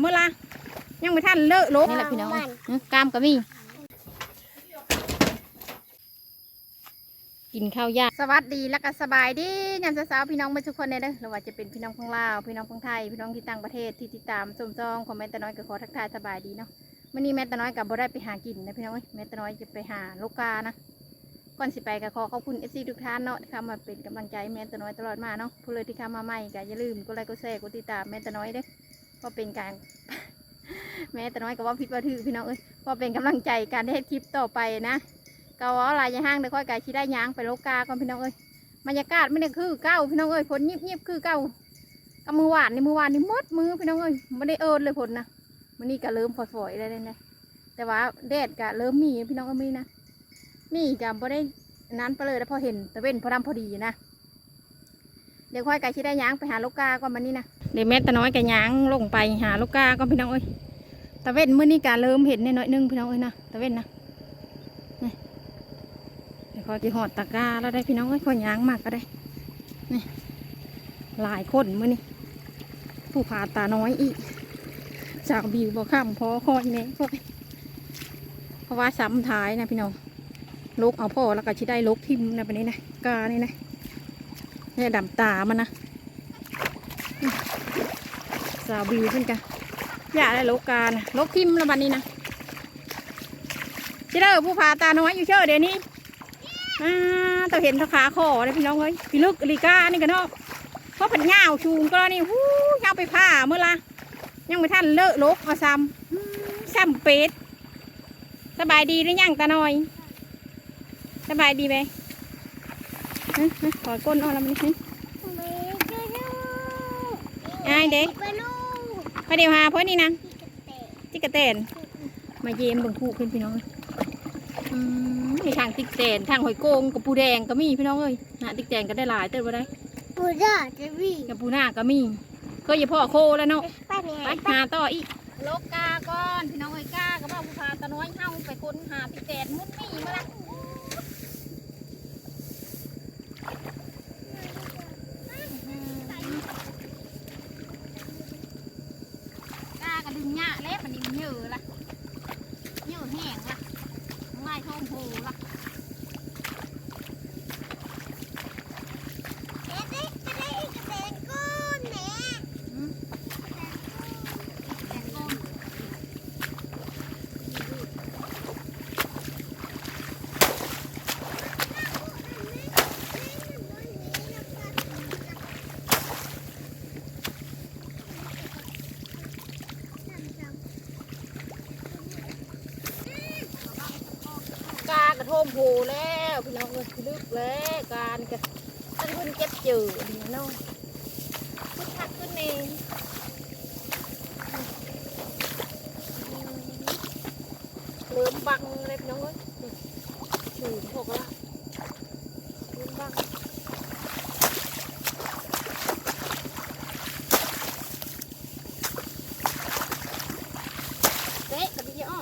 เมื่อละยังไม่ทันเลอะลกนี่แหละพี่น้องอื้อกามก็มี กินข้าวยากสวัสดีแล้วก็สบายดียามเช้าๆพี่น้องมาทุกคนเลยเด้อหรือว่าจะเป็นพี่น้องของลาวพี่น้องของไทย พี่น้องที่ต่างประเทศที่ติดตามชมจองของแม่ตาน้อยก็ขอทักทายสบายดีเนาะมื่อนี้แม่ตาน้อยกับบ่ได้ไปหากินนะพี่น้องเอ้ยแม่ตาน้อยจะไปหาลูกกานะก่อนสิไปก็ขอขอบคุณเอฟซีทุกท่านเนาะที่เข้ามาเป็นกำลังใจให้แม่ตาน้อยตลอดมาเนาะผู้เลยที่เข้ามาใหม่ก็อย่าลืมกดไลค์กดแชร์กดติดตามแม่ตาน้อยเด้อ เพราะเป็นการแม่ตาน้อยก็ว่าผิดว่าถือพี่น้องเอ้ยเพราะเป็นกำลังใจการได้เฮ็ดคลิปต่อไปนะก็ว่าอะไรย่าห้างเดี๋ยวค่อยไก่ชีได้ยางไปโลกาก่อนพี่น้องเอ้ยบรรยากาศไม่ได้คือเก้าพี่น้องเอ้ยฝนยิบยิบคือเก้ากับมือหวานในมือหวานนี่มดมือพี่น้องเอ้ยไม่ได้เอิญเลยฝนนะมันนี่ก็เริ่มฝอยๆแล้เลยนะแต่ว่าแดดก็เริ่มมีพี่น้องเอ้ยมีนะมีก็บ่ได้นั้นไปเลยแล้วพอเห็นต่เว้นพอดำพอดีนะเดี๋ยวค่อยไก่ชีได้ยางไปหาโลกาก่อนมันนี่นะ เดี๋ยวแม่ตาน้อยกับยางลงไปหาโลกกาก่อนพี่น้องเอ้ยต่เว้นมื้อนี้ก็เริ่มเห็นนิดหน่อยนึงพี่น้องเอ้ยนะต่เว้นนะเดี๋ยวเขาจะหอดตะกาแล้วได้พี่น้องเอ้ยคนยางมากก็ได้นี่หลายคนเมื่อนี่ผู้พาตาน้อยอีกจากบิวบอข้ามพอคอยเน่พวกเพราะว่าซ้ำท้ายนะพี่น้องลกเอาพ่อแล้วก็ชิได้ลกทิมนะไปนี้นะกานี่นะนี่ดำตามันนะ สาวบิวเพิ่นกันอย่าได้ลกกานะลกทิมแล้วบันนี้นะชิเด้อผู้พาตาน้อยอยู่เชื่อเดี๋ยวนี้อ่าเราเห็นทขาคอเลยพี่น้องเอ้ยพี่ลึกอลิก้านี่กันเนาะเพราะผันเงาวชูงก็นี่หู้เงาวไปผ้าเมื่อละยังไม่ทันเลอะลกเอาซ้ำอืมซ้ำเป็ดสบายดีหรือยังตาหน่อย สบายดีไหมฮะฮะขอก้นเอ่อนแล้วมันนี่ไอ้ายเด็ก พอเดี๋ยวหาเพื่อนนี่นะจิกกระเตนมาเยี่ยมเบิ่งคู่ขึ้นพี่น้องเอ้ยอืมมีทางติ๊กแตนทางหอยโกงกับปูแดงก็มีพี่น้องเอ้ยนะติ๊กแตนก็ได้หลายเติมไปได้ปูด้าจะวิ่งกับปูหน้าก็มีเคยอย่าพ่อโคแล้วเนาะไปไหนไปหาต่ออีกโลกกาก่อนพี่น้องเอ้ยกาก็ว่าผู้พาตาน้อยเฮาไปคนหาติ๊กแตนมุดมีมาละกากระดึงหญ้าแล้วมันนี่มันเยอะละเยอะแห้งละ ไล่ท่อมโหละ เด็กเด็กจะได้กระเตงก้นแหน่ อืมแตนก้ม กากระโท มโผแล้วพี่น้องเอ้ยลึกแล้วการกันท่านคุณเก็บจืดเนาะคุณทักขึ้นเองเริ่มบังเลยพี่น้องเอ้ยถือพวกละเริ่มบังเตะกับพี่อ้อ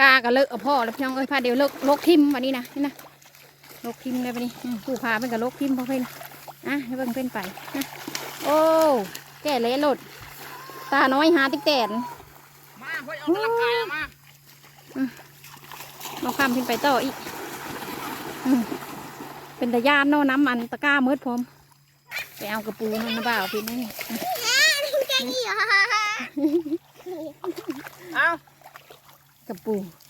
กาก็ เลิกเอาพ่อแล้วพี่น้องเอ้ยพาเดี๋ยวเลิกลกทิมวันนี้นะนี่นะลกทิมเลยวันนี้อืมผู้พาเป็นกับลกทิมพ่อเพิ่นอะให้เบิ่งเพิ่นไปนะโอ้แก่เละหลดตาน้อยหาติ๊กแตนมาเพื่อออกกำลังกายอะมาน้องข้ามขึ้นไปต่ออีกอืมเป็นตะยานเนาะน้ำมันตะกร้ามืดพร้อมไปเอากระปูนั่นนะบ่าวพี่นี่จะหนีเหรอเอากระปูให้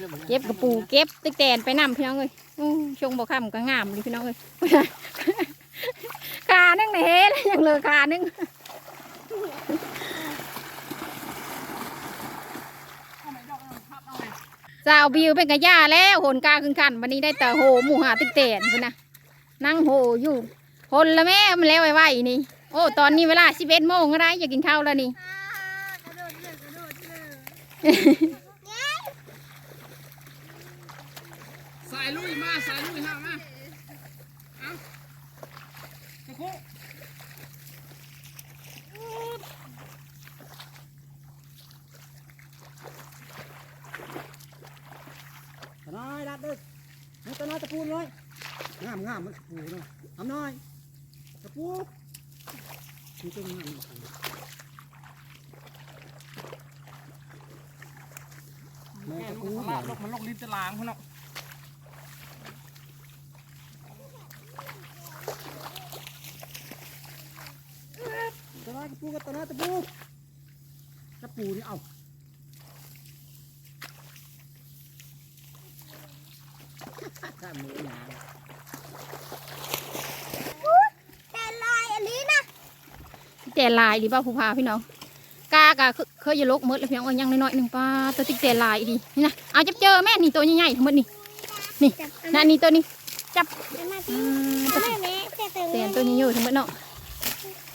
เลยบ่เก็บกระปูเก็บติ๊กแตนไปนำพี่น้องเอ้ยอู้ชงบ่คำก็งามเลยพี่น้องเอ้ยคานึงในเฮแล้วยังเหลยคานึงสาวบิวเป็นกระย่าแล้วโหนกาขึ้นขันวันนี้ได้แต่โหหมูหาติ๊กแตนพุ่นนะนั่งโหอยู่คนละแม่มันแล้วไวๆนี่ โอ้ตอนนี้เวลาสิบเอ็ดโมงอะไรอยากกินข้าวแล้วนี่ กระโดดเลยกระโดดเลย สายลุยมาสายลุยห้ามาเอาตะคุ ตะน้อยรับเด้อให้ตะน้อยตะปูนเลยงาม งามมันปูเนาะทำน้อยตะปูมันต้องงามมันปูแม่ แม่ ตะ น ปู มัน ห ละ ลา นลกมันลกลิ้นตะลางเขาเนาะตะนาตะปูกับตะนาตะปูตะปูนี่เอาข้ามือหนาแต่ลายอันนี้นะแต่ลายดีป่ะผู้พาพี่น้อง กากะเคยจะลกหมดแล้วพี่น้องเอายังน้อยๆหนึ่งป้าตัวติ๊กแต่ลายดีนี่นะเอาจับเจอแม่นี่ตัวใหญ่ๆทั้งหมดนี่นี่นั่นนี่ตัวนี้จับอันนั้นอืที่มแม่แม่แต่ถึงแต่ตัวนี้อยู่ทั้งหมดเนาะ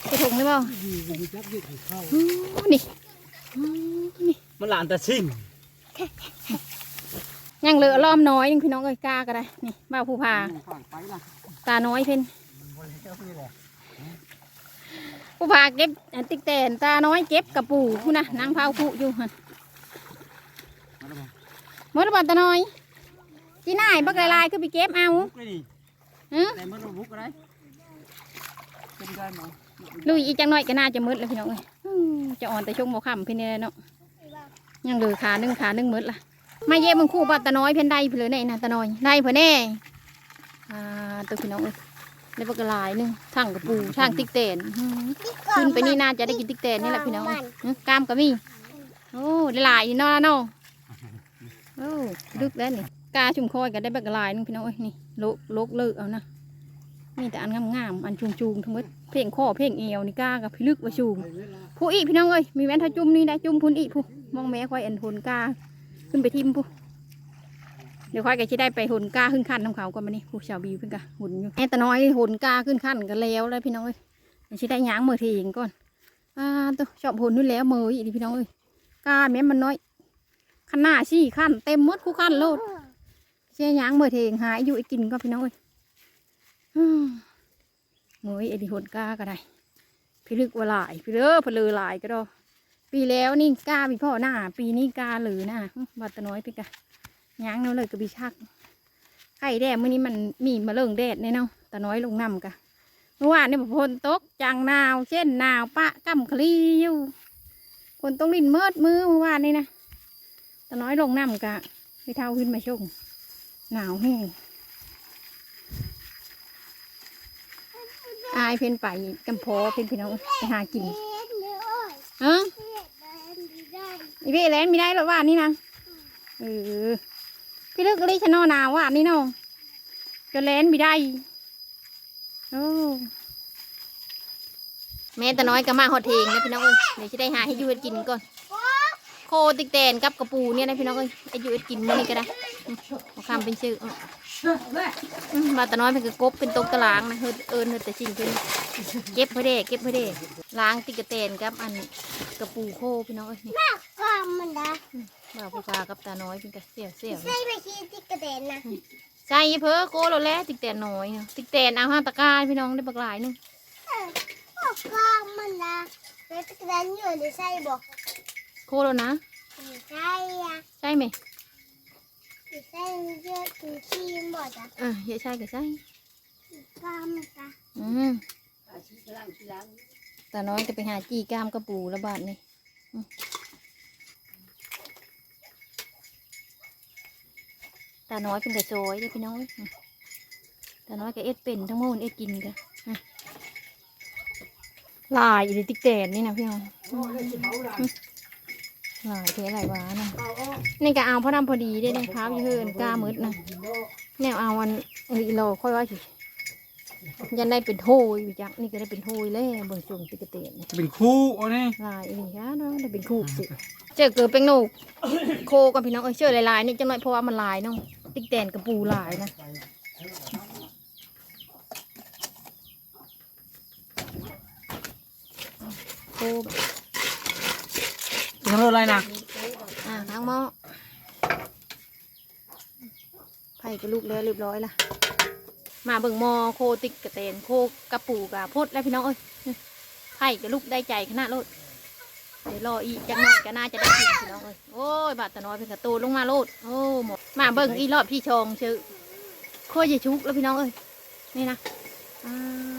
จะถูกไหมบ่ดีกูมีจักยึดให้เข้าอืมนี่นี่มันหลานตะซิ่งยังเหลือล้อมน้อยนึงพี่น้องเอ้ยกาก็ได้นี่บ่าวผู้พาตาน้อยเพิ่น บริเจ้าพี่แหละ ผู้พาเก็บอันติ๊กแต่นตาน้อยเก็บกระปูผู้นะนางพาวผู้อยู่หั่นมาแล้วหมดแล้วบ่ตาน้อยที่นายบักลายๆคือไปเก็บเอาบุกเลยนี่ฮะแต่มันบุกอะไรเป็นได้มั้งลุยอีกจังน้อยก็น่าจะมืดแล้วพี่น้องเอ้ยอืมจะอ่อนแต่ช่วงบ่ค่ำเพิ่นนี่แหละเนาะยังเหลือขาหนึงขาหนึงมืดละมาเย่มึงคู่บ่ตาน้อยเพิ่นได้เพิ่นเลยนี่นะตาน้อยได้เพิ่นแน่อ่าตัวพี่น้องเอ้ย ได้บักลายหนึงทั้งกระปูทั้งติ๊กแต่นอื้อหือขึ้นไปนี่น่าจะได้กินติ๊กแตนนี่แหละพี่น้องเอ้ยกล้ามก็มีโอ้ได้หลายนี่เนาะเนาะโอ้ดึกแล้วนี่กาชุมคอยก็ได้แบบหลายนึงพี่น้องเอ้ยนี่โลกโลกเลิกเอานะมีแต่อันงามๆอันจูงๆทั้งหมดเพลงข้อเพลงเอวนี่กากับพี่ลึกว่าชูงผู้อีกพี่น้องเอ้ยมีแว่นทาจุ่มนี่ได้จุ่มพุ่นอีกผู้มองแม่คอยอันหุนกาขึ้นไปทิมผู้ เดี๋ยวค่อยก็จะได้ไปหุ่นกาขึ้นขั้นทำเขาก่อนมานี่ผู้ชาวบิวเพิ่นกะหุ่นอยู่แม่ตาน้อยหุ่นกาขึ้นขั้นกันแล้วเลยพี่น้องเอ้ยจะได้ย้างมือเทียงก่อนอ่าตัวชอบผลนู่นแล้วมืออีกพี่น้องเอ้ยกาแม่มันน้อยขนหน้าสี่ขั้นเต็มมดคู่ขั้นโลดเชี่ยหยางมือเทงหายอยู่ไอ้กินก็พี่น้องเอ้ยมือไอ้ดิหดกาก็ได้พี่ลึกว่าหลายพี่เด้อเพลือหลายก็ดอปีแล้วนี่กาพี่พ่อหน้า ปีนี้กาหลือหน้าบัตะน้อยพี่กะ ยางเนาเลยก็บีชักไข่แดดมื้อนี้มันมีมาเรื่งแดดแน่เนาะตะน้อยลงน้ำกะเมื่อวานนี่ฝนตกจังหนาว เช่นหนาวปะกำคลีอยู่ฝนต้องลินเมิดมือเมื่อวานนี่นะแตาน้อยลงน้ำกะไปเท่าขึ้นมาชงหนาวแห้งอายเพนไปกำพอเพนพี่น้องไปหากินเอ้ออีพี่แลนไม่ได้หรอว่านี่นะเออ พี่ลึกลยชนอนาว่านี่เนาะจะแลนไม่ได้โอ้แม่ตาน้อยก็มาหอดเทงนะพี่น้องเอ้ยเดี๋ยวจะได้หาให้ยูเฮ็ดกินก่อน โคติกแตนกับกระปูเนี่ยนะพี่น้องเอ้ยไอยุเฮ็ดกินนี้ก็ได้มเอาคำเป็นชื่อเอาอืมาตาน้อยเป็นกระกบเป็นตกตารางนะเฮ็ดเอิญเฮ็ดแต่สิ่งเป็นเก็บเพื่อเด้เก็บเพื่อเด้ล้างติกแตนกับอันกระปูโคพี่น้องเอ้ยนี่ก็มันได้ บ่าวผู้พากับตาน้อยเป็นกระเสี่ยวเสี่ยวใส่ไปชีติ๊กกระเด็นนะใส่เพ้อโคโลแลติ๊กแตนน้อยเนาะติ๊กแตนเอาห้าตะกร้าพี่น้องได้บักหลายหนึงก็มันได้แล้วติ๊กกระเด็นอยู่ในใส่บอกโคโลนะใช่อะใช่ไหมใส่เยอะถึงขี้บอกจ้ะเออเยอะใช่ก็ใช่ก็มันได้อืมตาน้อยจะไปหาจี้กล้ามกระปูระบาดนี่อืม ตาน้อยเป็นกระโจยเด้อพี่น้องเอ้ยอืมตาน้อยก็เอ็ดเป็นทั้งโมนเอ็ดกินกันอืมลายอยู่ในติ๊กแตนนี่นะพี่น้องอืมลายเท่าไหร่วะนะนี่ก็เอาพอดำพอดีได้เลยครับอยู่เฮินกล้ามืดนะแนวเอาวันเอออีโลค่อยว่าสิยันได้เป็นโทยอยู่จักนี่ก็ได้เป็นโทยแล้วเบิ่งจุ่มติกระเตนนี่เป็นคู่อันนี้ลายอีนี่ค่ะเนาะได้เป็นคู่สิเจอเกิดเป็นหนูโคกับพี่น้องเอ้ยเชื่อหลายๆนี่จังหน่อยเพราะว่ามันลายเนาะ ติ๊กแตนกับปูลายนะโคทำอะไรนะอ่าทางหม้อไผ่กับลูกแล้วเรียบร้อยละมาเบิ่งหมอโคติ๊กกระเตนโคกระปูกับพดแล้วพี่น้องเอ้ยไผ่กับลูกได้ใจขนาดโลด เดี๋ยวรออีกจังหน่อยก็น่าจะได้กินพี่น้องเอ้ยโอ้ยบาดตะน้อยเป็นกระตูลงมาโลดโอ้หมดมาเบิ่งอีรอบพี่ชองชื่อโคยชุกแล้วพี่น้องเอ้ยนี่นะอ่า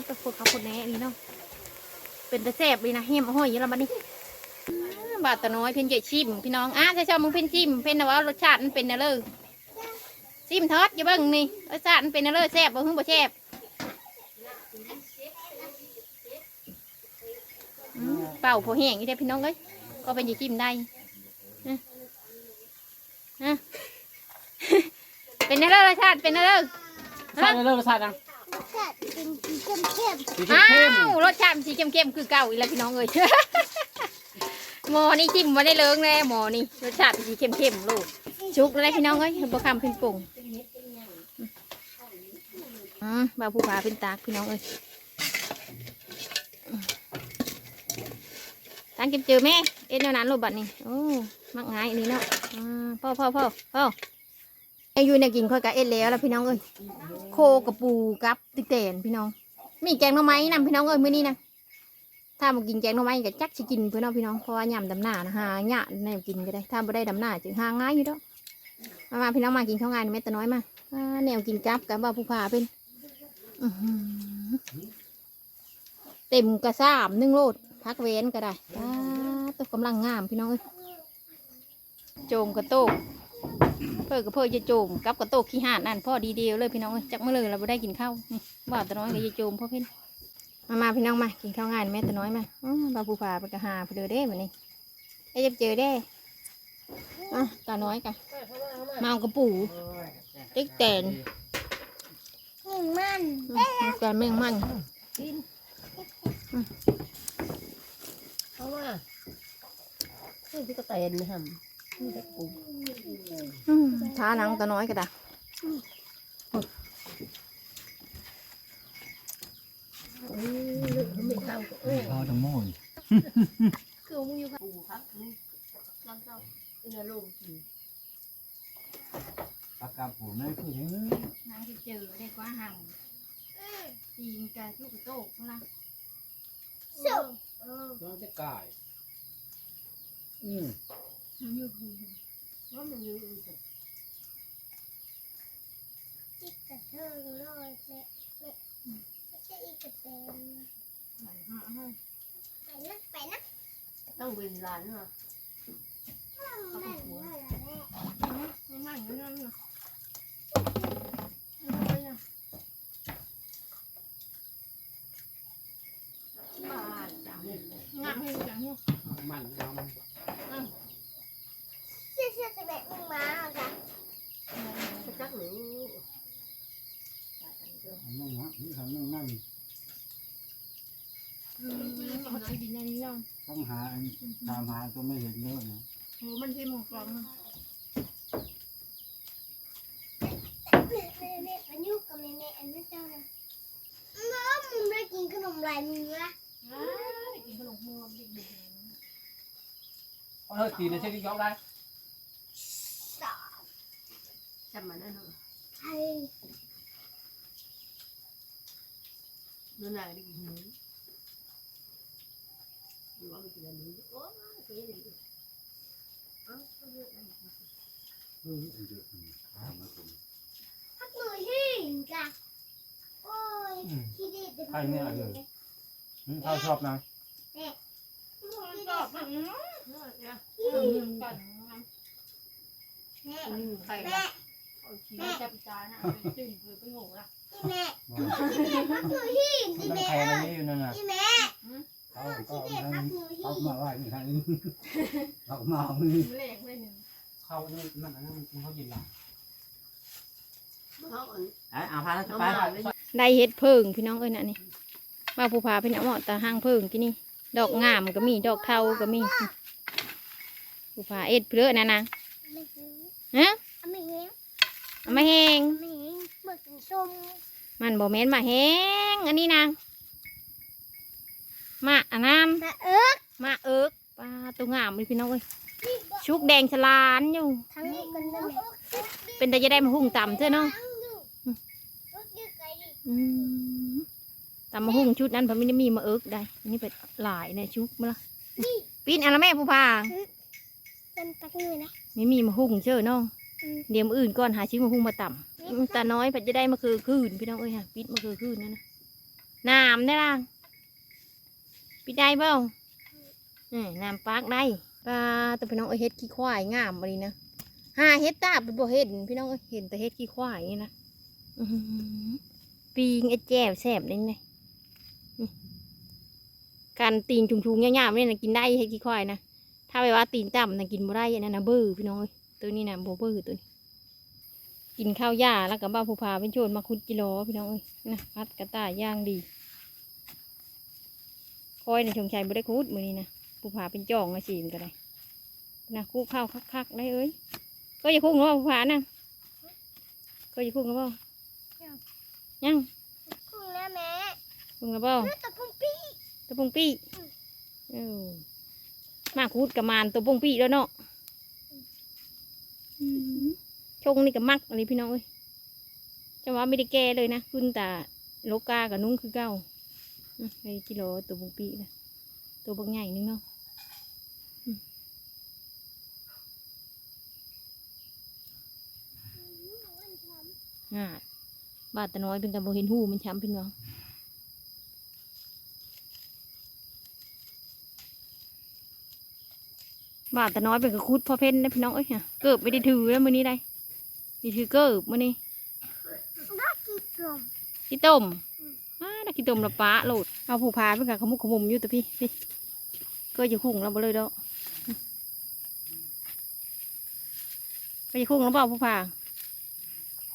ตะโพดข้าวโพดแน่นี่เนาะเป็นตะแซบเลยนะเฮียมห้อยอยู่แล้วบัดนี้อ่บาทตะน้อยเพิ่นจะชิมพี่น้องอะใช่ชอบมึงเพิ่นชิมเพิ่นนะว่ารสชาติมันเป็นอะไรชิมทอดอย่าเบิ่งนี่รสชาติมันเป็นอะไรแซ่บบ่ฮึ่งบ่แซ่บ อืมเป่าพอแห้งอยู่เด้อพี่น้องเอ้ยก็เป็นจะชิมได้นะนะเป็นอะไรรสชาติเป็นอะไรใช่เลิกรสชาติยังแค่เป็นสีเข้มเข้มสีอ้าเข้มวรสชาติมันสีเข้มๆคือเก่าอีกแล้วพี่น้องเอ้ยหมอนี่จิ้มมาได้เลิงแน่หมอนี่รสชาติเป็นสีเข้มๆลูกชุกแล้วพี่น้องเอ้ยบะคำเป็นปุ่งอืมบาผู้ผาเป็นตากพี่น้องเอ้ย ทานกินเจอแม่เอ็นแนวนั้นลูกบัดนี่โอ้มักง่ายอันนี้เนาะอ่าพ่อพ่อพ่อพ่อไอายุเนี่ยกินค่อยกับเอ็นแล้วแล้วพี่น้องเอ้ยโคกับปูกับติ๊กแตนพี่น้อง มีแกงหน่อไม้นำพี่น้องเอ้ยมื้อนี้นะถ้ามากินแกงหน่อไม้ก็จักสิกินเพื่อนเอาพี่น้องเพราะว่ายำดำหน้านะหาหยาแนวกินก็ได้ถ้าบ่ได้ดำหน้าจึงหาง่ายอยู่ดอกมามาพี่น้องมากินข้าวงานแม่ตะน้อยมาแนวกินกับกับบ่าวผู้พาเป็นเต็มกระซามนึ่งโลดพักเว้นก็ได้ ตัวกำลังงามพี่น้องเอ้ยโจมกระโตกเพื่อกระเพื่อจะโจมกับกระโตกขี้ห่านนั่นพ่อดีเดียวเลยพี่น้องเอ้ยจักเมื่อเลยเราไม่ได้กินข้าวนี่บ่าวตะน้อยกับยายโจมพ่อเพ่นมามาพี่น้องมากินข้าวงานแม่ตะน้อยมาอื้อบ่าวผู้ผาไปกระหาไปเดือเด้เหมือนนี้ไอ้ยับเจอเด้อะตาน้อยกันมาเอากระปูติ๊กแตนนี่มันอื้อแกนแมงมันเพราะว่า คือพี่ก็เตนนะครับนี่แต่ปูอื้อท้าหนังตาน้อยก็ได้เออไม่เข้าเออพอทั้งหมดคือมึงอยู่ค่ะปูครับลองเจ้าเออลงกินปากกาปูนั่นคือนางจะเจอได้กว่าห่างตีนกะลูกกระโตกมาละสุกน้อจะกาย อืมมันอยู่คือว่ามันอยู่อีกอีกกระเทิงเลยแม่แม่ไม่ใช่อีกกระเตนนะไปนะไปนะต้องเวลาเนาะแม่แม่แม่ไม่มั่งไม่มั่งเนาะงามให้จังเนาะมันเอาเชื่อเชื่อจะแม่มึงมาเอาจ้ะจะจักหรือนั่งฮะนี่ทำนั่งนั่งอืมเอาน้อยดินอันนี้เนาะต้องหาตามหาก็ไม่เห็นเลยนะโหมันที่หมวกกรองเนาะแม่แม่แม่อันนี้กับแม่แม่อันนั้นเจ้านะน้องมึงได้กินขนมลายมือละอ้าได้กินขนมมือมันเด็กเอาเธอตีในเช็คที่ยกได้ สอบ จำมันนั่นเนาะไอ้นั่นแหละได้กินหมูหรือว่าม่กินอะหมูโอ้เสียเลยอ้าวเยอะนะเออเยอะพักหนูหิ้งจ้ะโอ้ยขี้เด็ดใครเนี่ยเลยเขาชอบนะๆกรอบแบบนี้เนาะขี้อืมกันแม่ นี่ใครแม่ละ เอาชีสจับจานอะเป็นจึ้งคือเป็นโง่ละแม่ขี้เด็ดพักหนูหิ้งต้ขี้องแม่แข่งอันนี้อยู่นั่นน่ะขี้แม่เขาก็ขี้เด็ดพักหนูหิ้เขางมาไหว้ไม่ทันเขามาเอานี่เล็กเลยหนึ่งเขานี่มันอันนั้นมันเขากินละเขาอ่อนไอ้อาพาแล้วจะเอาไปมาเลยได้เฮ็ดเพิ่งพี่น้องเอ้ยน่ะนี่ว่าผู้พาเป็นเอาเหมาะตาห้างเพิ่งกี่นี่ ดอกงามก็มีดอกเทาก็มีผู้พาเอ็ดเพื่อนะนางไม่หิ้งฮะไม่หิ้งเอา มาแห้งไม่หิ้งเบิกกินส้มมันบ่แม่นมาแห้งอันนี้นางมาอันนั้นนะเอิ๊กมาเอิกปลาตัวงามเลยพี่น้องเอ้ยชุกแดงฉลานอยู่ ทั้งนี้กันนะแม่เป็นแต่จะได้มาหุ่งต่ำเถอะเนาะรถยืดไกลดิอืมตำมาหุ่งชุดนั้นเพราะไม่ได้มีมาเอิกได้อันนี้เป็นหลายในชุกมาละปีนอะไรแม่ผู้พาเป็นปักมือนะไม่มีมาหุ่งเชื่อเนาะ เดี๋ยวมืออื่นก่อนหาชิ้นมาพุ่งมาต่ำอืมตาน้อยพันจะได้มาคือคืนพี่น้องเอ้ยค่ะปิดมาคือคืนนั่นนะน้ำได้ล่ะปิดได้เปล่าอืมน้ำปากได้ปลาแต่พี่น้องเอ้ยเฮ็ดขี้ควายงามมาดีนะหาเฮ็ดตาเป็นบ่เห็นพี่น้องเอ้ยเห็นแต่เฮ็ดขี้ควายนี่นะปีงไอ้แจ่วแซ่บนี่นี่การตีนชุงๆง่ายๆนี่นะกินได้เฮ็ดขี้ควายนะถ้าไปว่าตีนต่ำนะกินบ่ได้นนั้นนะเบื่อพี่น้องเอ้ย ตัวนี้นะบ่เบื่อตัวนี้ กินข้าวหญ้าแล้วกับบ้าผู้พาเป็นโจรมาคุดกิโลพี่น้องเอ้ยนะพัดกระต่ายย่างดี คอยในชงชัยไม่ได้คุดมือนี้นะผู้พาเป็นจ่องมาสีมนก็ได้นะคุกข้าวคักๆได้เอ้ยก็อย่าคุกเนาะผู้พานะก็อย่าคุกเนาะเปล่ายังคุณแม่แม่คุกเนาะเปล่าตะพุ่งปี้ตัวปงปี้เออมาคุดกับมานตัวปงปี้แล้วเนาะอืม ชงนี่กับมักอะไรพี่น้องเอ้ยจะว่าไม่ได้แก้เลยนะขึ้นแต่โลกากับนุ้งคือเก้าอืมไปกิโลตัวบุงปีนะตัวบางใหญ่นึงเนาะอืมอ่าบาดตะน้อยเป็นกับโบเห็นหูมันช้ำเป็นวะ บาดตะน้อยเป็นกับคุดพ่อเพ่นนะพี่น้องเอ้ยฮะเกิบไม่ได้ถือแล้วมือนี้ได้ดีถือเกิบมือนี้น่ากินกลมขี้ต้มอ่าได้ขี้ต้มละปะโหลดเอาผู้พาไปกับขมุกขมุมอยู่แต่พี่พี่ก็จะคุ้งเราบ่เลยดอกก็จะคุ้งแล้วเปล่าผู้พา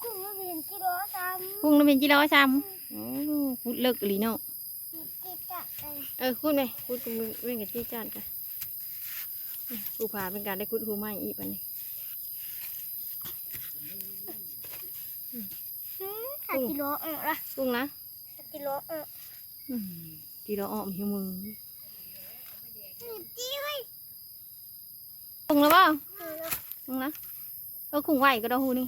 คุณมาเรียนกิโลซ้ำคุ้งแล้วเป็นจีร้อยซ้ำโอ้พูดเลิกอีหลีเนาะกินจัดเลยเออคุดไหมคุดกับมือเร่งกับจี้จานกัน อืมผู้พาเป็นการได้คุดหูไม้อีกปันนี้หักกิโลเออละกุ้งนะหักกิโลเอออืมจีเราอ้อมหิวมือจี้ไว้คุ้งแล้วเปล่าคุ้งนะเออคุ้งไหวก็ได้หูนี่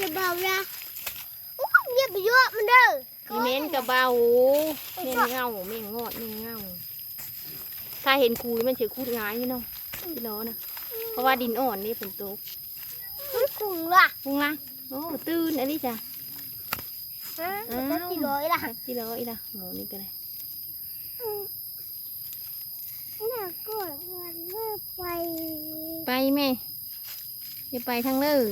จะเบาละโอ้ยเงียบไปเยอะมันเด้อมีเม้นกับเบาเม้นเงาเม้นงอดเม้นเงาถ้าเห็นคุยมันเฉยคุดง่ายนี่เนาะพี่ล้อนะเพราะว่าดินอ่อนนี่ฝนตกมันคุ้งล่ะพุงละโอ้ตื่นอันนี้จ้ะฮะมันกิโลละที่ล้ออีละโอ้นี่ก็ได้น่ากดเงินเลิกไปไปแม่อย่าไปทางเลย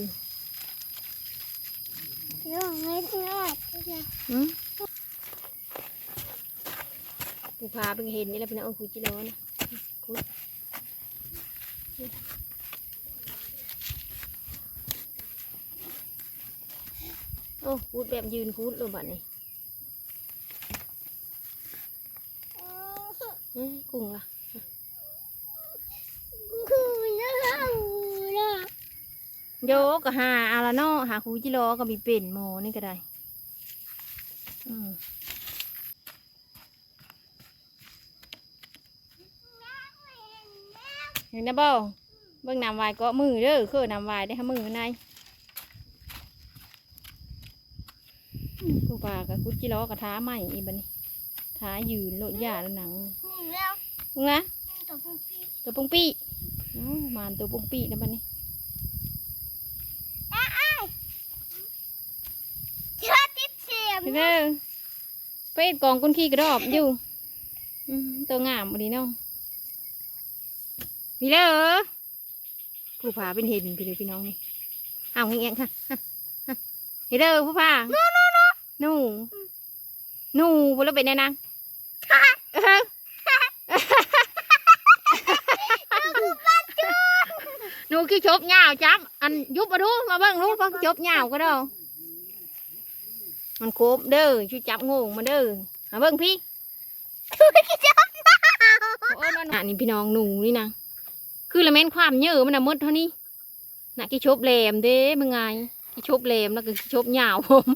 เรื่องไม่ได้เลยอืมปูพาไปเห็นนี่แหละพี่น้องคุยจิโร่นะคุยโอ้พูดแบบยืนพูดเลยบัดนี้กุ้งล่ะคือเรื่อง โยกก็หาอาละเนาะหาคุยจิโร่ก็มีเป็นโมนี่ก็ได้อืมเห็นนะบ่เบิ่งน้ำวายเก็มือเด้อคือน้ำวายได้อค่ะมือข้างในอืมกูปลากับกุดจิโร่กับท้าใหม่อีบัดนี้ท้ายืนโลดหญ้าแล้วหนังนี่แล้วมึงนะตัวพุ่งปีตัวปงปี้เอ้ามานตัวปงปี้แล้วบัดนี้ เชื่อติดเสียม พี่ เด้อไปเอ็ดกองก้นขี้กระดอบอยู่อืมตัวงามบัดนี้เนาะนี่แล้วเหรอผู้พาเป็นเห็นพี่เด้อพี่น้องนี่เอาเงี้ยๆค่ะฮะฮะเห็นเด้อผู้พาโน่โน่โน่หนูหนูพูดแล้วเป็นไงนางเออหนูขี้ชบเหงาจับอันยุบมาดูมาเบิ่งรู้ว่าชบเหงาก็ได้ มันโคบเด้อช่วยจับงูมาเด้อมาเบิ่งพี่โอ้ยมันอันนี้พี่น้องหนูนี่นะคือละเม้นความเยอะมันน่ะหมดเท่านี้น่ะขี้ชบแหลมเด้มึงไงขี้ชบแหลมแล้วก็ขี้ชบเหงาผม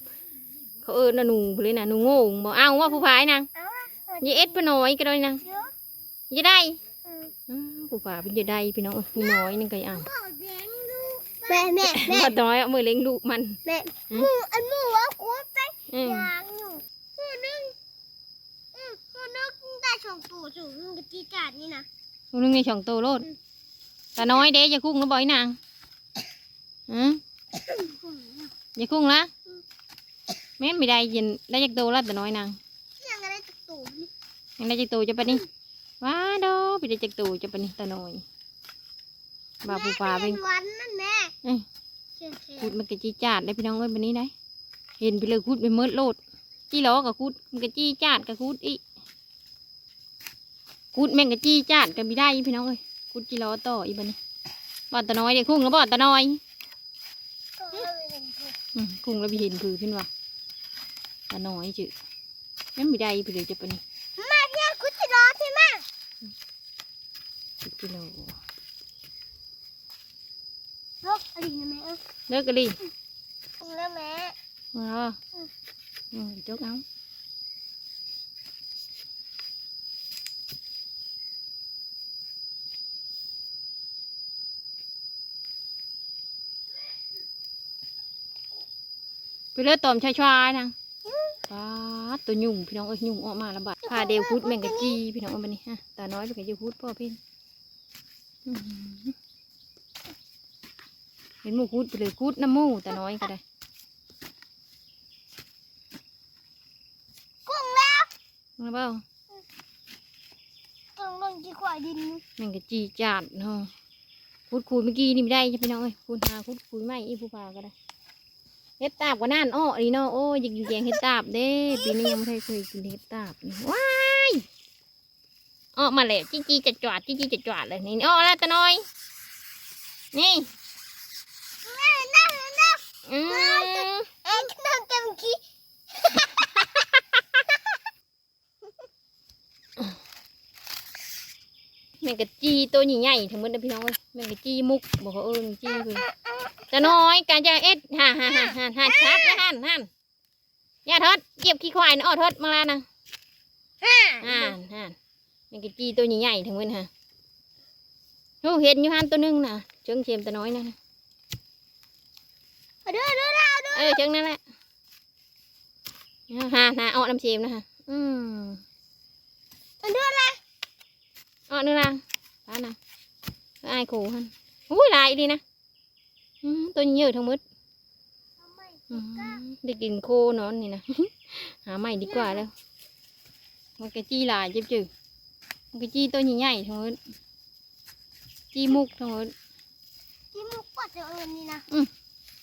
เขาเอิญน่ะหนูพุ่นเลยนะหนูโง่บอกเอาว่าผู้พายนางเอาละอย่าเอ็ดไปหน่อยก็ได้นางเยอะอย่าได้อืมอ้าวผู้พาเป็นอย่าได้พี่น้องเอ้ยผู้น้อยนึงก็เอาแม่แม่แม่มาน้อยเอามือเล็งลูกมันแม่หมูอันหมูเอากูไป อืมางอยู่หนึ่งอืหนึกได้ชองตัวสูงกัจีาดนี่นะ ลูกนึงในช่องตโลดอืม ตาน้อยเด้อย่าคุ้งก็บ่อยนางอืมอย่าคุ้งละแม่นไม่ได้ยินได้จากโตละตาน้อยนางยังได้จะไตัวนี่ยังได้จาตัวจะไปนี่ว้าดอไปได้จาตัวจะไปนี่ตาน้อยบาปูปลาเป็นวันนั่นแม่เอ้พูดมันกิจีจาดได้พี่น้องเอ้ยบันี่ได้ เห็นไปเลยคูดไปเมิดโลดจี้ล้อกับคูดมันก็จี้จาดกับคูดอีคูดแม่งก็จี้จาดกันไม่ได้อีพี่น้องเอ้ยคูดจี้ล้อต่ออีบันนี้บอดตาน้อยเด็กคุ้งแล้วบอดตาน้อยก็เอาไปเห็นเพื่อนอืมกุ้งแล้วไปเห็นผือขึ้นว่ะตาน้อยจืดนั่นไม่ได้ไปเลยจะปะนี่มาเพี่อนคุณจะรอใช่ไหมสิบกิโลลบอะไรนะแม่เออเลิกกันดิคุณแล้วแม่มาแล้วอืมจกเอาไปเลือตอม ชายชายๆนะป้าดตัวยุ่งพี่น้องเอ้ยยุ่งออกมาแล้วบาดพาเดวพุดแม่งกะจีพี่น้องเอามานี่ฮะตาน้อยเป็นกะจีพุดพ่อพี่อื้อหือเห็นหมูคุดไปเลยคุดน้ำหมูตาน้อยก็ได้ กุ้งแล้ว มาเปล่าต้องลงกี่ขวายดินแม่งกะจีจาดเนาะคุดคุยเมื่อกี้นี่ไม่ได้ใช่พี่น้องเอ้ยคุดหาคุดคุยไม่อีผู้พาก็ได้เฮ็ดตาบกว่านั่นอ้อดีเนาะโอ้ยอยากกินแกงเฮ็ดตาบเด้ปีนี้ยังไม่ได้เคยกินเฮ็ดตาบนี่ว้ายอ้อมาแล้วจี้จี้จัดจวดจี้จี้จัดจวดเลยนี่อ้อแล้วตาน้อยนี่แม่นั่งนั่งอืมเอ็งนั่งเต็มขี้ แม่งกะจีตัวใหญ่ๆทั้งหมดนะพี่น้องเอ้ยแม่งกะจีมุกบอกเขาเอิญจีคือตาน้อยการจะเอ็ดฮ่าฮ่าฮ่าฮ่าฮ่าชับแล้วฮั่นฮั่นอย่าทอดเก็บขี้ควายนะอ้อทอดมาแล้วนะฮ่าอ่านอ่านมันก็จีตัวใหญ่ๆทั้งนั้นฮะโอ้เห็นอยู่หันตัวหนึงนะเชิงเชียมตัวน้อยนะเอาดูดูเราดูเออเชิงนั่นแหละเอาฮะนะเอาน้ำเชียมนะฮะอืมเอาดูอะไรเอาเนื้อนะตานะไอ้ายขู่ฮันอุ้ยลายดีนะอืมตัวเยอะทั้งหมดอืมได้กินโคนอนนี่นะ หาใหม่ดีกว่าแล้วมันก็จีหลายเจ็บจืดมันก็จีตัวใหญ่ๆทั้งหมดจีมุกทั้งหมดที่มุกปวดจะเอาเงินนี่นะอืม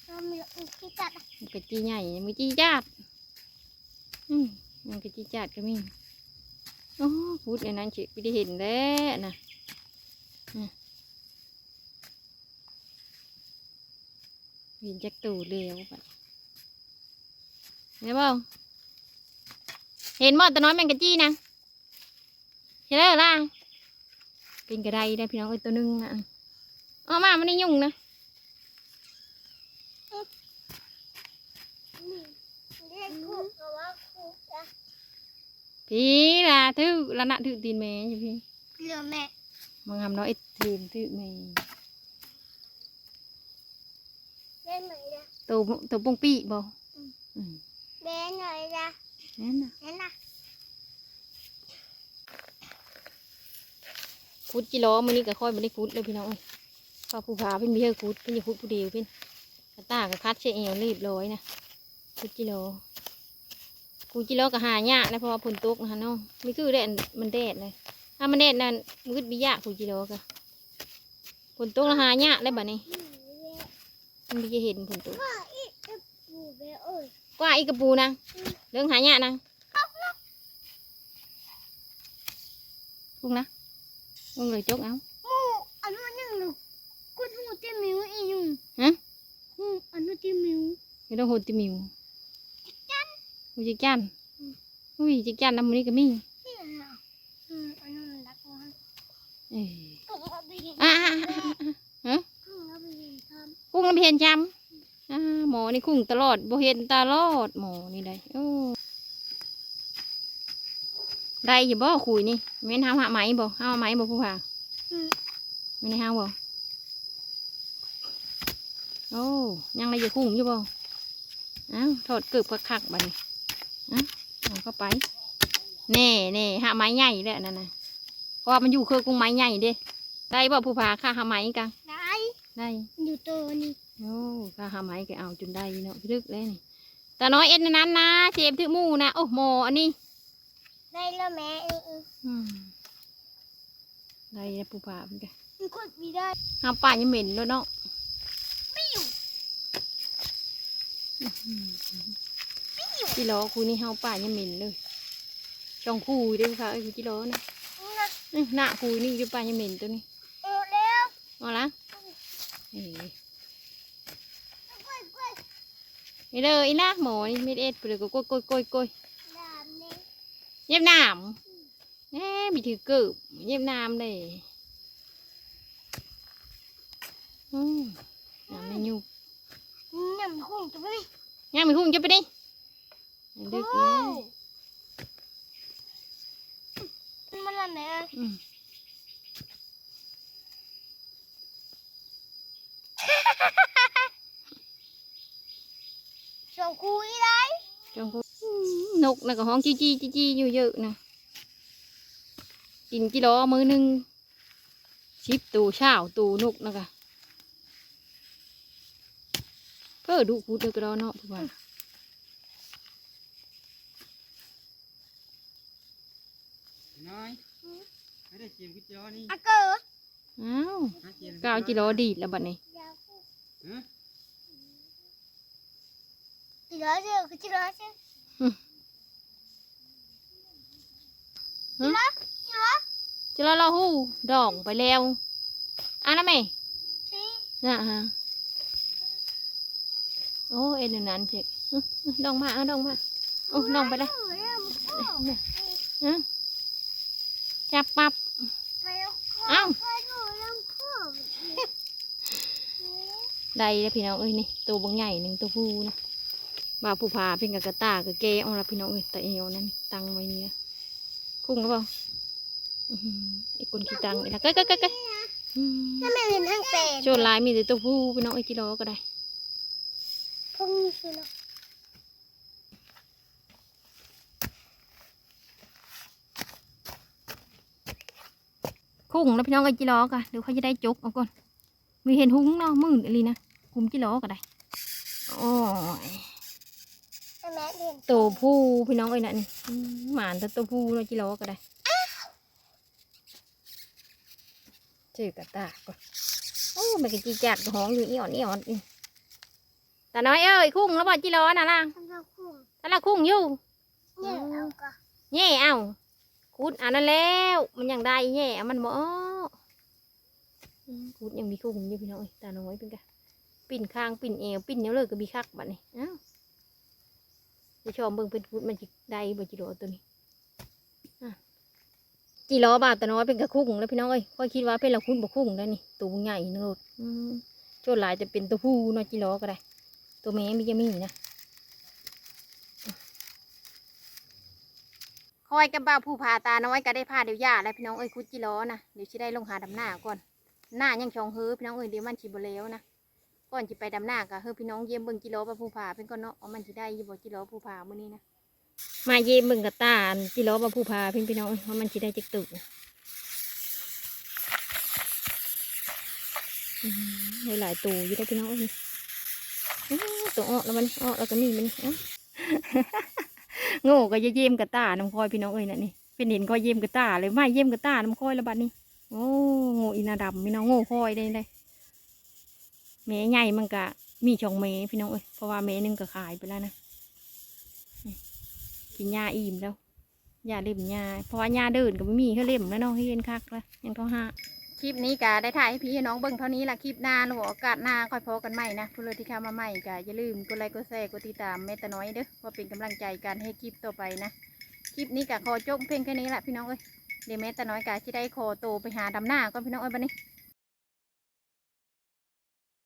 เรามีที่จัดอะมันก็จีใหญ่มันจีจาดอืมมันก็จีจาดก็มี โอ้พูดในนั้นจิไม่ได้เห็นแล้วนะเห็นจักตูเร็วไปเห็นบ่เห็นบ่ตะน้อยแมงกะจี้นะเห็นแล้วล่ะเป็นกระไดได้พี่น้องเอ้ยตัวหนึงนะเอามาไมันได้ยุ่งนะนี่เรียกคุกเอาว่าคุกอะ พี่ล่ะถือละนะถือตีนแม่อยู่พี่เหลือแม่มังทำน้อยถือถือแม่ได้ไหมล่ะตัวตัวปงปีบ่อืมแม่หน่อยล่ะนั่นน่ะนั่นน่ะคุดจิล้อมื้อนี้ก็ค่อยบ่ได้คุดเลยพี่น้องเอ้ยพอผู้พาเพิ่นมีเฮอคุดเพิ่นจะคุดผู้เดียวเพิ่นกระตาก็คัดเสียเอวรีบร้อยนะคุดจิล้อ คุดจิล้อก็หายากนะเพราะว่าฝนตกนะคะน้องไม่คือแดดมันแดดเลยถ้ามันแดดนั่นมันก็บิยากคุดจิล้อก็ฝนตกแล้วหายากเลยบัดนี้นี่แหละมันไม่จะเห็นฝนตกพ่ออีกจะปูไปเอ้ยกว่าอีกกระปูนะเรื่องหายากนะลุงนะลุงเลยจกเอาหมูอันนู้นยังหนูกูหูเต็มมิวอีหนุ่มฮะหูอันนู้นเต็มมิวไม่ต้องโหดติมิว อุ้ยจิกจันอุ้ยจิกจันน้ำมันนี้ก็มีนี่น่ะอืมอันนู้นรักมากเอ้ยกุ้งเอาไปเห็นอ่าอ่าอ่ากุ้งเอาไปเห็นทำกุ้งน้ำเพียนจำอ่าหมอนี่กุ้งตลอดบ่เห็นตลอดหมอนี่ได้โอ้ได้อยู่บ่คุยนี่แม่นห้าหาไหมบ่ห้าไหมบ่ผู้ผ่าอืมไม่ได้ห้าบ่โอ้ยังได้อยู่กุ้งอยู่บ่เอ้าทอดเกือบคักๆบัดนี้ เอ้าเอาเข้าไปแน่แน่หาไม้ใหญ่แล้วนั่นน่ะเพราะว่ามันอยู่เครือกรุงไม้ใหญ่เด้ได้บ่ผู้พาค่าหาไม้กังได้ได้อยู่ตัวนี้โอ้ค่าหาไม้ก็เอาจนได้เนาะพี่ลึกเลยนี่แต่น้อยเอ็นในนั้นนะเจ็บที่หมู่นะโอ้โมอันนี้ได้แล้วแม่เออเอออืมได้แล้วผู้พาเป็นกันมันกดไม่ได้ห้ามป่ายังเหม็นแล้วเนาะ จิโร่คูนี่ห้ามป่ายังเหม็นเลยช่องคูเด้อค่ะไอ้คูจิโร่นะนี่นะนี่หน้าคูนี่จะป่ายังเหม็นตัวนี้เออแล้วเอาละเอ้ยกล้วยกล้วยนี่เลยอีนะหมอนี่ไม่ได้เอ็ดไปเลยก็โกยโกยโกยโกยดามเนี่ยเย็บน้ำแหน่มีถือเกือบเย็บน้ำเลยอืมน้ำไม่ยุบน้ำหุ่งตัวนี้ย่างมีหุ้งจะไปดิ ดึกเลยมันอะไรเนี่ยอืมสองคุยได้จงกูนกนะก็ห้องจี้จี้จี้จี้อยู่เยอะนะกินกิโลมือหนึ่งชิปตูเช้าตูนกนะกะเพื่อดูพูดเด็กเราเนาะผู้ว่าน้อย ไม่ได้เจียมกิจอนี่อะเกออ้าวหาเจียมเก้ากิโลดีดแล้วบัดนี้ฮะจีร้อยเจ้าคือจีร้อยเจ้าฮะจีร้อยจีร้อยจะเราเราหู้ดองไปแล้วอะนะแม่สี่น่ะฮะโอ้เอ็นอยู่นั้นเจ๊ดองมาเอาดองมาโอ้ดองไปเลยเริ่มเข้าฮะจับปับไปแล้ว เอ้าไปดูเริ่มเข้าได้แล้วพี่น้องเอ้ยนี่ตัวบางใหญ่หนึ่งตัวผู้นะบ่าวผู้พาเพิ่งกับกระตากกับแกเอาละพี่น้องเอ้ยแต่เอวนั่นตังไว้เนี่ยคุ้งหรือเปล่าอื้อหือไอ้คนขี้ตังไอ้ละเก้ยเก้ยเก้ยเก้ยอืมถ้าไม่เป็นทางแปดโจรลายมีแต่ตัวผู้พี่น้องไอ้กิโลก็ได้พวกนี้คือเนาะ คุ้งแล้วพี่น้องไอ้กิโลกันเดี๋ยวเขาจะได้จกเอาก่อนมีเห็นหุ้งเนาะมืดอะไรนะคุมกิโลก็ได้โอ้ยถ้าแม่เรียนตัวผู้พี่น้องเอ้ยนั่นนี่อืมหมานแต่ตัวผู้เนาะกิโลก็ได้จือกระตากก่อนโอ้มันก็จีจัดกับห้องอยู่อีอ่อนอีอ่อนอีตาน้อยเอ้ยคุ้งแล้วบ่กิโลน่ะล่ะทำเราคุ้มตาละคุ้งอยู่เนี่ยเอา ก็แย่เอาคูดอันนั้นแล้ว มันยังได้แย่มันบ่อืมคูดยังมีคุ้งอยู่พี่น้องเอ้ตาน้อยเป็นกะปิ่นข้างปิ่นเอวปิ่นเนี้ยเลยก็มีคักบัดนี้อ้าวจะชมเบิ่งเป็นคูดมันจิได้บ่จิโลตัวนี้จีล้อบาทตาน้อยเป็นกะคุ้งแล้วพี่น้องเอ้ยค่อยคิดว่าเป็นละคุ้นบ่คุ้งแล้วนี่ตัวใหญ่เนึงอืมโจทย์หลายจะเป็นตัวผู้เนาะจีล้อก็ได้ ตัวแม่มีจะมีนะ คอยกับบ่าวผู้พาตาน้อยก็ได้พาเดี๋ยวยาแล้วพี่น้องเอ้ยคุดจิล้อนะเดี๋ยวชิได้ลงหาดำหน้าก่อนหน้ายังชองเฮ้อพี่น้องเอ้ยเดี๋ยวมันชิบเลวนะก่อนจิไปดำหน้าก็เฮ้อพี่น้องเยี่ยมเบิ่งจิล้อบ่าวผู้พาเป็นก่อนเนาะมันสิได้ยี่บ่จิล้อผู้พามื้อนี้นะมาเยี่ยมเบิ่งกับตาจิล้อบ่าวผู้พาเพิ่นพี่น้องเอ้ยว่ามันสิได้จักตุอืมหลายตัวอยู่ได้พี่น้องเอ้ยอื้อตัวออกแล้วมันออกแล้วก็นี่มันอ้า โง่ก็จะเยี่ยมกระตาน้ำคอยพี่น้องเอ้ยน่ะนี่เป็นเห็นคอยเยี่ยมกระตาเลยไม่เยี่ยมกระตาน้ำคอยแล้วบัดนี้โอ้โง่อีนาดำพี่น้องโง่คอยได้เลยแม่ใหญ่มันก็มีช่องแม่พี่น้องเอ้ยเพราะว่าแม่หนึงก็ขายไปแล้วนะกินยาอิ่มแล้วยาเล่มยาเพราะว่ายาเดินก็ไม่มีเขาเล่มแล้วเนาะให้เห็นคักแล้วยังเขาห้า คลิปนี้ก็ได้ถ่ายให้พี่ให้น้องเบิ้งเท่านี้ละคลิปหน้าหนูโอกาสหน้าค่อยพอกันใหม่นะผู้เลยที่เข้ามาใหม่ก็อย่าลืมกดไลค์กดแชร์กดติดตามแม่ตาน้อยเด้อเพื่อเป็นกำลังใจการให้คลิปต่อไปนะคลิปนี้ก็ขอจบเพียงแค่นี้ละพี่น้องเอ้ยเดี๋ยวแม่ตาน้อยกาที่ได้ขอโตวไปหาดำหน้าก่อนพี่น้องเอ้ยบันนี้